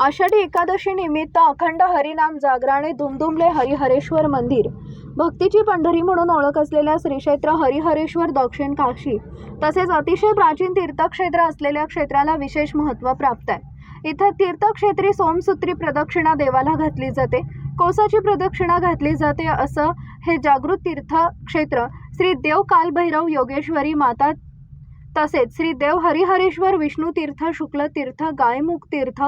आषाढी एकादशी निमित्त अखंड हरिनाम जागराणे दुमदुमले हरिहरेश्वर मंदिर. भक्तीची पंढरी म्हणून ओळख असलेल्या श्रीक्षेत्र हरिहरेश्वर दक्षिण काशी तसेच अतिशय प्राचीन तीर्थक्षेत्र असलेल्या क्षेत्राला विशेष महत्त्व प्राप्त आहे. इथं तीर्थक्षेत्री सोमसूत्री प्रदक्षिणा देवाला घातली जाते कोसाची प्रदक्षिणा घातली जाते असं हे जागृत तीर्थक्षेत्र श्री देव कालभैरव योगेश्वरी माता तसेच श्री देव हरिहरेश्वर विष्णू तीर्थ शुक्ल तीर्थ गायमुख तीर्थ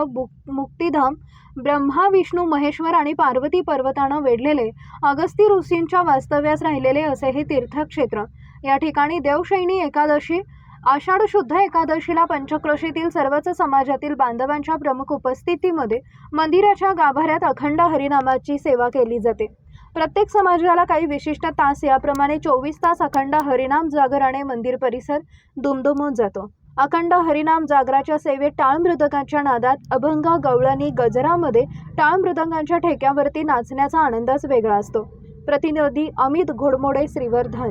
मुक्तिधाम ब्रह्मा विष्णू महेश्वर आणि पार्वती पर्वतानं वेढलेले अगस्ती ऋषींच्या वास्तव्यास राहिलेले असे हे तीर्थक्षेत्र. या ठिकाणी देवशैनी एकादशी आषाढ शुद्ध एकादशीला पंचक्रोशीतील सर्वच समाजातील बांधवांच्या प्रमुख उपस्थितीमध्ये मंदिराच्या गाभाऱ्यात अखंड हरिनामाची सेवा केली जाते. प्रत्येक समाजाला काही विशिष्ट तास याप्रमाणे चोवीस तास अखंड हरिनाम जागराने मंदिर परिसर दुमदुमून जातो. अखंड हरिनाम जागराच्या सेवेत टाळ मृदकांच्या नादात अभंग गवळणी गजरामध्ये टाळ मृदंगाच्या ठेक्यावरती नाचण्याचा आनंदच वेगळा असतो. प्रतिनिधी अमित घोडमोडे श्रीवर्धन.